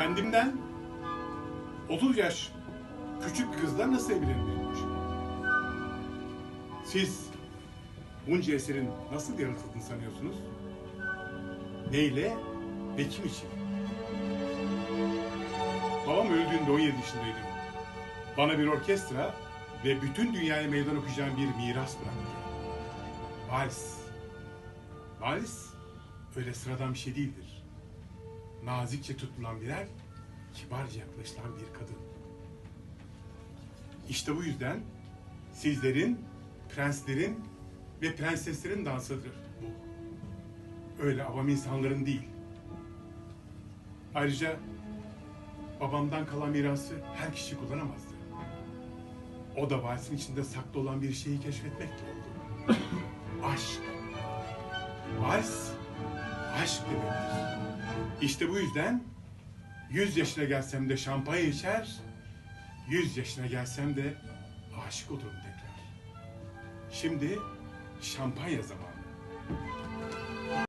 Kendimden 30 yaş küçük bir kızla nasıl evlenirim? Siz bunca eserin nasıl yaratıldığını sanıyorsunuz? Neyle ve kim için? Babam öldüğünde 17 yaşındaydım. Bana bir orkestra ve bütün dünyaya meydan okuyacağım bir miras bıraktı. Vals. Vals öyle sıradan bir şey değildir. Nazikçe tutulan bir el, kibarca yaklaşılan bir kadın. İşte bu yüzden sizlerin, prenslerin ve prenseslerin dansıdır bu. Öyle avam insanların değil. Ayrıca babamdan kalan mirası her kişi kullanamazdı. O da valsin içinde saklı olan bir şeyi keşfetmekle oldu. Aşk. Vals, aşk demektir. İşte bu yüzden 100 yaşına gelsem de şampanya içer, 100 yaşına gelsem de aşık olurum tekrar. Şimdi şampanya zamanı.